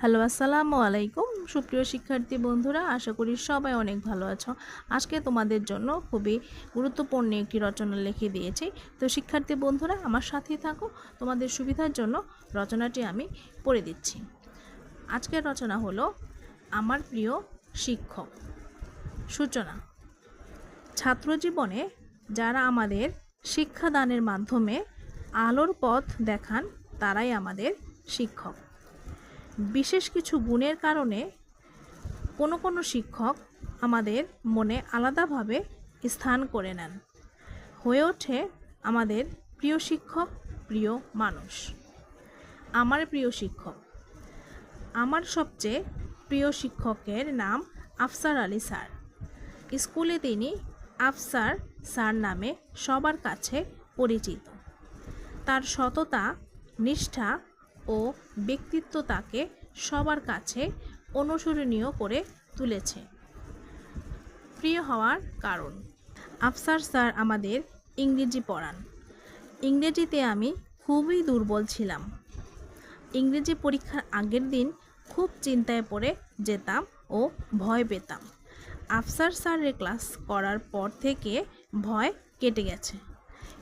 Hello, আসসালামু আলাইকুম। সুপ্রিয় শিক্ষার্থী বন্ধুরা, আশা করি সবাই অনেক ভালো আছো। আজকে তোমাদের জন্য খুবই গুরুত্বপূর্ণ একটি রচনা লিখে দিয়েছি। তো শিক্ষার্থী বন্ধুরা, আমার সাথেই থাকো। তোমাদের সুবিধার জন্য রচনাটি আমি পড়ে দিচ্ছি। আজকের রচনা হলো, আমার প্রিয় শিক্ষক। সূচনা, ছাত্রজীবনে যারা আমাদের শিক্ষাদানের মাধ্যমে আলোর পথ দেখান, তারাই আমাদের শিক্ষক। বিশেষ কিছু গুণের কারণে কোনো কোনো শিক্ষক আমাদের মনে আলাদাভাবে স্থান করে নেন। হয়ে ওঠে আমাদের প্রিয় শিক্ষক, প্রিয় মানুষ। আমার প্রিয় শিক্ষক। আমার সবচেয়ে প্রিয় শিক্ষকের নাম আফসার আলী স্যার। স্কুলে তিনি আফসার স্যার নামে সবার কাছে পরিচিত। তার সততা, নিষ্ঠা ও ব্যক্তিত্ব তাকে সবার কাছে অনুসরণীয় করে তুলেছে। প্রিয় হওয়ার কারণ। আফসার স্যার আমাদের ইংরেজি পড়ান। ইংরেজিতে আমি খুবই দুর্বল ছিলাম। ইংরেজি পরীক্ষার আগের দিন খুব চিন্তায় পড়ে যেতাম ও ভয় পেতাম। আফসার স্যারের ক্লাস করার পর থেকে ভয় কেটে গেছে।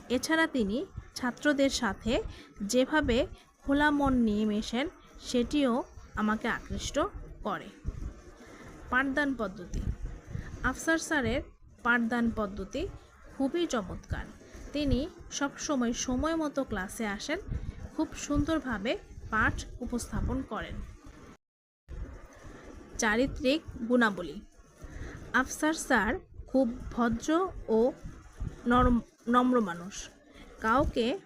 এছাড়া তিনি ছাত্রদের সাথে যেভাবে খোলা মন নিয়ে মেশেন, সেটিও আমাকে আকৃষ্ট করে। পাঠদান পদ্ধতি। আফসার স্যারের পাঠদান পদ্ধতি খুবই চমৎকার। তিনি সবসময় সময় মতো ক্লাসে আসেন, খুব সুন্দরভাবে পাঠ উপস্থাপন করেন। চারিত্রিক গুণাবলী। আফসার স্যার খুব ভদ্র ও নরম, নম্র মানুষ। কাউকে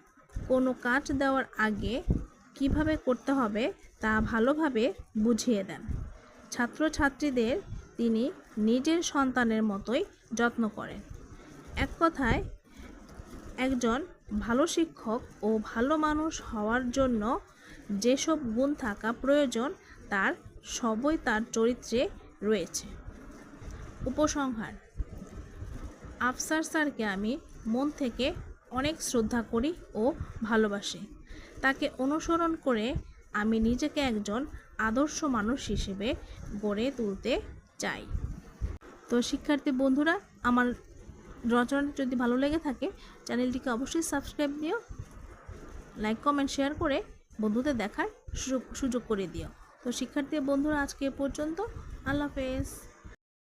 কোনো কাজ দেওয়ার আগে কীভাবে করতে হবে তা ভালোভাবে বুঝিয়ে দেন। ছাত্রছাত্রীদের তিনি নিজের সন্তানের মতোই যত্ন করেন। এক কথায়, একজন ভালো শিক্ষক ও ভালো মানুষ হওয়ার জন্য যেসব গুণ থাকা প্রয়োজন, তার সবই তার চরিত্রে রয়েছে। উপসংহার, আফসার স্যারকে আমি মন থেকে অনেক শ্রদ্ধা করি ও ভালোবাসি। তাকে অনুসরণ করে আমি নিজেকে একজন আদর্শ মানুষ হিসেবে গড়ে তুলতে চাই। তো শিক্ষার্থী বন্ধুরা, আমার রচনাটি যদি ভালো লেগে থাকে, চ্যানেলটিকে অবশ্যই সাবস্ক্রাইব দিও, লাইক, কমেন্ট, শেয়ার করে বন্ধুদের দেখার সুযোগ সুযোগ করে দিও। তো শিক্ষার্থী বন্ধুরা, আজকে এ পর্যন্ত। আল্লাহ হাফেজ।